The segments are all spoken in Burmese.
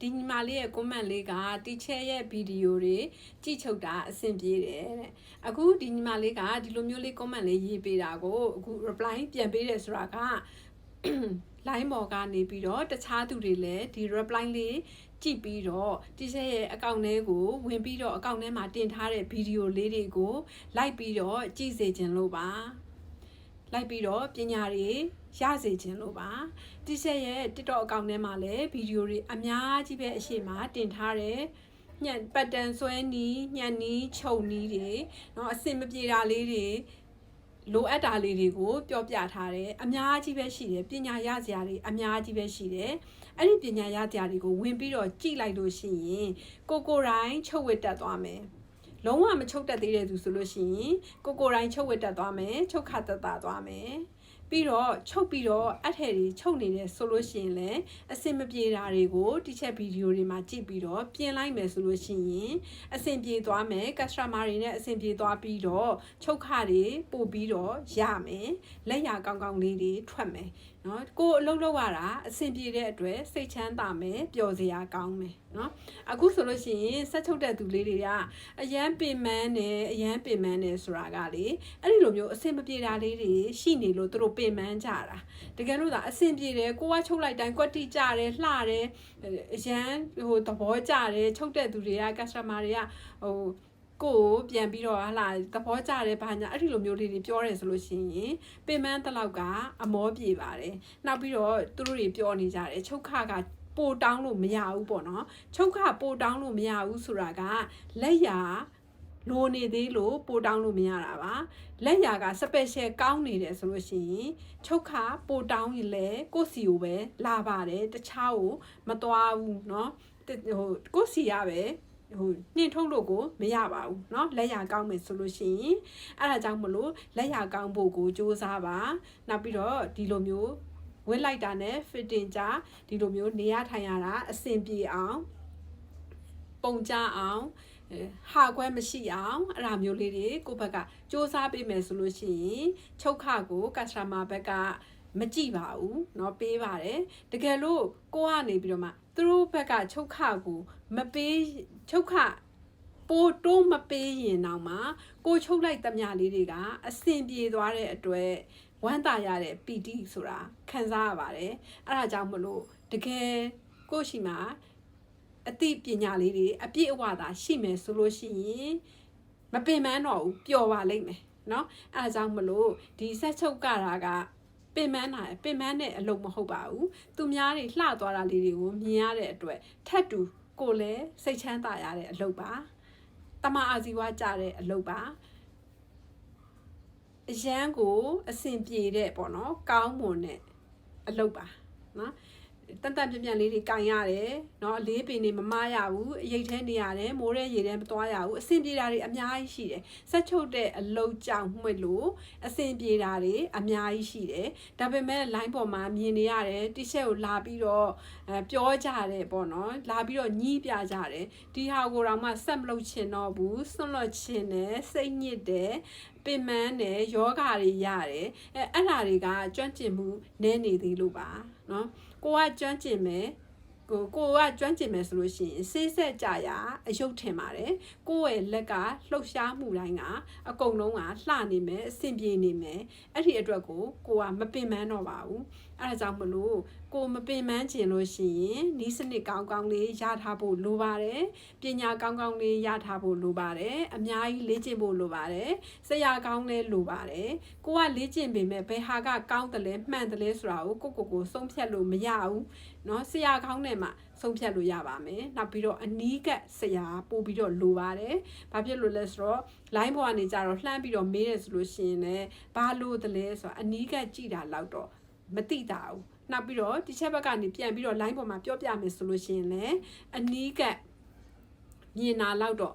ဒီညီမလေးရဲ့ comment လေးက teacher ရဲ့ video တွေကြည့်ချုပ်တာအဆင်ပြေတယ်တဲ့အခုဒီညီမလေးကဒီလိုမျိုးလေး comment လေးရေးပေးတာကိုအခု reply ပြန်ပေးတယ်ဆိုတာက line ပေါ်ကနေပြီးတော့တခြားသူတွေလည်းဒီ reply လေးကြည့်ပြီးတော့ teacher ရဲ့ account ထဲကိုဝင်ပြီးတော့ account ထဲမှာတင်ထားတဲ့ video လေးတွေကို like ပြီးတော့ကြည့်စေခြင်းလို့ပါ လိုက်ပြီးတော့ပညာတွေရစေခြင်းလို့ပါတိဆက်ရဲ့ TikTok account ထဲမှာလည်းဗီဒီယိုတွေအများကြီးပဲအရှိမတင်ထားတယ်ညံပတ်တန်ဆွဲနီးညံနီးခြုံနီးတွေเนาะအစင်မပြေတာလေးတွေလိုအပ်တာလေးတွေကိုပြောပြထားတယ်အများကြီးပဲရှိတယ်ပညာရစရာတွေအများကြီးပဲရှိတယ်အဲ့ဒီပညာရစရာတွေကိုဝင်ပြီးတော့ကြည့်လိုက်လို့ရှိရင်ကိုကိုတိုင်းချုပ်ဝတ်တက်သွားမယ် လုံးဝမချုပ်တက်သေးတဲ့သူဆိုလို့ရှိရင်ကိုကိုတိုင်းချုပ်ဝတ်တက်သွားမယ်ချုပ်ခတ်တက်တာသွားမယ် ပြီးတော့ချုပ်ပြီးတော့အထည်တွေချုပ်နေတယ်ဆိုလို့ရှိရင်လည်းအစင်မပြေတာတွေကိုတိချက်ဗီဒီယိုတွေမှာကြည့်ပြီးတော့ပြင်လိုက်မယ်ဆိုလို့ရှိရင်အစင်ပြေသွားမယ် customer တွေနဲ့အစင်ပြေသွားပြီးတော့ချုပ်ခတွေပို့ပြီးတော့ရမယ်လက်ရကောင်းကောင်းလေးတွေထွက်မယ်နော်ကိုယ်အလုပ်လုပ်ရတာအဆင်ပြေတဲ့အတွက်စိတ်ချမ်းသာမယ်ပျော်စရာကောင်းမယ်နော်အခုဆိုလို့ရှိရင်ဆက်ချုပ်တဲ့သူလေးတွေကအရန်ပင်မန်းတယ်အရန်ပင်မန်းတယ်ဆိုတာကလေအဲ့ဒီလိုမျိုးအဆင်မပြေတာလေးတွေရှိနေလို့သူတို့ပင်မန်းကြတာတကယ်လို့သာအဆင်ပြေတယ်ကိုကချုပ်လိုက်တိုင်းကွက်တိကြတယ်လှတယ်အရန်ဟိုသဘောကြတယ်ချုပ်တဲ့သူတွေက customer တွေကဟိုကိုကိုပြန်ပြီးတော့ဟာလာသဘောကျတယ်ဘာညာအဲ့ဒီလိုမျိုးလေးတွေပြောတယ်ဆိုလို့ရှိရင်ပင်မန်းတလောက်ကအမောပြေပါတယ်နောက်ပြီးတော့သူတို့တွေပြောနေကြတယ်ချုပ်ခကပိုတောင်းလို့မရဘူးပေါ့နော်ချုပ်ခပိုတောင်းလို့မရဘူးဆိုတာကလက်ရာ လိုနေသေးလို့ပိုတောင်းလို့မရတာပါလက်ရာက special ကောင်းနေတယ်ဆိုလို့ရှိရင်ချုပ်ခပိုတောင်းရင်လည်းကိုယ့်စီကိုပဲလာပါတယ်တခြားကိုမသွားဘူးเนาะဟိုကိုယ့်စီရပဲဟိုနှင်ထုတ်လို့ကိုမရပါဘူးเนาะလက်ရကောင်းမယ်ဆိုလို့ရှိရင်အဲ့ဒါကြောင့်မလို့လက်ရကောင်းဖို့ကိုစူးစမ်းပါနောက်ပြီးတော့ဒီလိုမျိုးဝစ်လိုက်တာနဲ့ fitting ကြဒီလိုမျိုးနေရထိုင်ရတာအဆင်ပြေအောင်ပုံကြအောင် ဟာခွဲမရှိအောင်အဲ့ဒါမျိုးလေးတွေကိုယ့်ဘက်ကစူးစမ်းပေးမယ်ဆိုလို့ရှိရင်ချုပ်ခကို customer ဘက်ကမကြည့်ပါဘူးเนาะပေးပါတယ်တကယ်လို့ကိုကနေပြီးတော့မှသူတို့ဘက်ကချုပ်ခကိုမပေးချုပ်ခပိုးတိုးမပေးရင်တော့မှကိုချုပ်လိုက်သမျှလေးတွေကအဆင်ပြေသွားတဲ့အတွက်ဝမ်းသာရတဲ့ပီတိဆိုတာခံစားရပါတယ်အဲ့ဒါကြောင့်မလို့တကယ်ကိုရှိမှာ အသိပညာလေးတွေအပြည့်အဝသာရှိမယ်ဆိုလို့ရှိရင်မပင်ပန်းတော့ဘူးပျော်ပါလိမ့်မယ်เนาะအဲဒါကြောင့်မလို့ဒီဆက်ချုပ်ကတာကပင်ပန်းတာပင်ပန်းတဲ့အလုပ်မဟုတ်ပါဘူးသူများတွေလှသွားတာလေးတွေကိုမြင်ရတဲ့အတွက်ထက်တူကိုလည်းစိတ်ချမ်းသာရတဲ့အလုပ်ပါတမအာဇီဝကြတဲ့အလုပ်ပါအရန်ကိုအဆင်ပြေတဲ့ပေါ့နော်ကောင်းမွန်တဲ့အလုပ်ပါနော် တန်တန်ပြပြလေးတွေကင်ရတယ်เนาะအလေးပင်တွေမမရဘူးအရိတ်ထဲနေရတယ်မိုးတဲ့ရေထဲမသွားရဘူးအဆင်ပြေတာတွေအများကြီးရှိတယ်ဆက်ချုပ်တဲ့အလုပ်ကြောင့်မှွေလို့အဆင်ပြေတာတွေအများကြီးရှိတယ်ဒါပေမဲ့ line ပေါ်မှာမြင်နေရတယ်တိရှက်ကိုလာပြီးတော့အဲပြောကြတယ်ပေါ့နော်လာပြီးတော့ညှိပြကြတယ်ဒီဟာကိုတော့မှဆက်မလုပ်ချင်တော့ဘူးဆွန့်လွတ်ချင်တယ်စိတ်ညစ်တယ်ပင်မန်းတယ်ယောဂါတွေရတယ်အဲအဲ့ဒါတွေကကျွမ်းကျင်မှုနည်းနေသေးလို့ပါ နော်ကိုကကျွမ်းကျင်မယ်ကိုကိုကကျွမ်းကျင်မယ်ဆိုလို့ရှိရင်ဆေးဆက်ကြရအယုတ်ထင်ပါတယ်ကိုယ့်ရဲ့လက်ကလှုပ်ရှားမှုတိုင်းကအကုန်လုံးကလှနေမယ်အဆင်ပြေနေမယ်အဲ့ဒီအတွက်ကိုကိုကမပင်ပန်းတော့ပါဘူး အဲ့ဒါကြောင့်မလို့ကိုမပင်ပန်းချင်လို့ရှိရင်နီးစနစ်ကောင်းကောင်းလေးရထားဖို့လိုပါတယ်ပညာကောင်းကောင်းလေးရထားဖို့လိုပါတယ်အများကြီးလေ့ကျင့်ဖို့လိုပါတယ်ဆရာကောင်းလည်းလိုပါတယ်ကိုကလေ့ကျင့်ပေမဲ့ဘယ်ဟာကကောင်းတယ်လဲမှန်တယ်လဲဆိုတာကိုကိုကိုကိုဆုံးဖြတ်လို့မရဘူးเนาะဆရာကောင်းနဲ့မှဆုံးဖြတ်လို့ရပါမယ်နောက်ပြီးတော့အနီးကပ်ဆရာပို့ပြီးတော့လိုပါတယ်ဘာဖြစ်လို့လဲဆိုတော့ line ပေါ်ကနေကြတော့လှမ်းပြီးတော့မေးတယ်ဆိုလို့ရှိရင်လည်းဘာလို့တလဲဆိုတော့အနီးကပ်ကြည့်တာလောက်တော့ မသိတာဘူးနောက်ပြီးတော့ဒီချက်ဘက်ကနေပြန်ပြီးတော့ line ပေါ်မှာပြောပြမယ်ဆိုလို့ရှိရင်လည်းအနီးကပ်မြင်တာလောက်တော့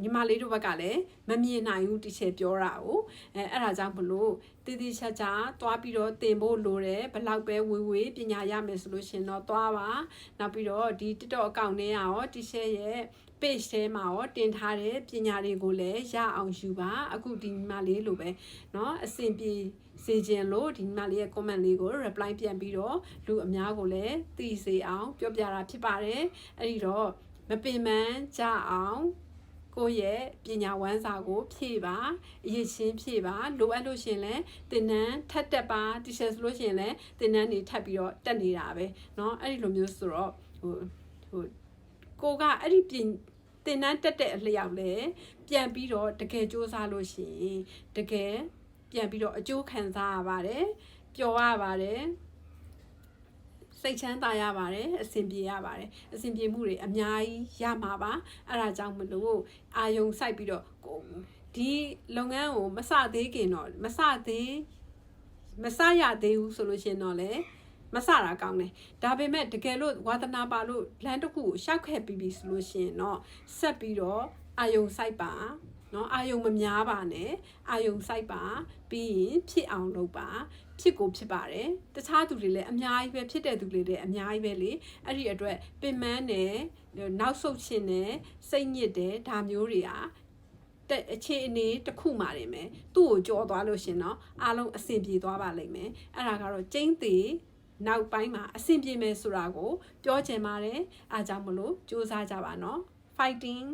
ညီမလေးတို့ဘက်ကလည်းမမြင်နိုင်ဘူးတီချယ်ပြောတာကိုအဲအဲ့ဒါကြောင့်မလို့တည်တည်ချာချာသွားပြီးတော့တင်ဖို့လိုတယ်ဘလောက်ပဲဝေဝေပညာရမယ်ဆိုလို့ရှင်တော့သွားပါနောက်ပြီးတော့ဒီ TikTok အကောင့်ထဲကရောတီချယ်ရဲ့ page ထဲမှာရောတင်ထားတဲ့ပညာတွေကိုလည်းရအောင်ယူပါအခုဒီညီမလေးလိုပဲเนาะအဆင်ပြေစေခြင်းလို့ဒီညီမလေးရဲ့ comment လေးကို reply ပြန်ပြီးတော့လူအများကိုလည်းသိစေအောင်ပြောပြတာဖြစ်ပါတယ်အဲ့ဒီတော့မပင်ပန်းကြအောင် ကိုယ့်ရဲ့ပညာဝမ်းစာကိုဖြည့်ပါအရေးချင်းဖြည့်ပါလိုအပ်လို့ရှရင်လဲသင်တန်းထပ်တက်ပါတီရှယ်ဆိုလို့ရှရင်လဲသင်တန်းတွေထပ်ပြီးတော့တက်နေတာပဲเนาะအဲ့ဒီလိုမျိုးဆိုတော့ဟိုဟိုကိုကအဲ့ဒီပြင်တင်တန်းတက်တဲ့အလျောက်လဲပြန်ပြီးတော့တကယ်စူးစမ်းလို့ရှိရင်တကယ်ပြန်ပြီးတော့အကျိုးခံစားရပါတယ်ပျော်ရပါတယ် စိတ်ချမ်းသာရပါတယ်အဆင်ပြေရပါတယ်အဆင်ပြေမှုတွေအများကြီးရမှာပါအဲ့ဒါကြောင့်မလို့အာယုံစိုက်ပြီးတော့ကိုဒီလုပ်ငန်းကိုမစသေးခင်တော့မစသေးမစရသေးဘူးဆိုလို့ရှရင်တော့လေမစတာကောင်းတယ်ဒါပေမဲ့တကယ်လို့ဝါသနာပါလို့လမ်းတစ်ခုကိုရှောက်ခဲ့ပြီးပြီဆိုလို့ရှရင်တော့ဆက်ပြီးတော့အာယုံစိုက်ပါနော်အာယုံမများပါနဲ့အာယုံစိုက်ပါပြီးရင်ဖြစ်အောင်လုပ်ပါ ဖြစ်ကိုဖြစ်ပါတယ်တခြားသူတွေလည်းအများကြီးပဲဖြစ်တဲ့သူတွေလည်းအများကြီးပဲလေအဲ့ဒီအတွက်ပင်မနဲ့နောက်ဆုတ်ခြင်းနဲ့စိတ်ညစ်တယ်ဒါမျိုးတွေဟာတဲ့အခြေအနေတစ်ခုမှနေမယ်သူ့ကိုကြောသွားလို့ရှင်တော့အားလုံးအဆင်ပြေသွားပါလိမ့်မယ်အဲ့ဒါကတော့ကျင်းသေးနောက်ပိုင်းမှာအဆင်ပြေမယ်ဆိုတာကို ပြောချင်ပါတယ်အားကြောင့်မလို့စူးစမ်းကြပါနော် fighting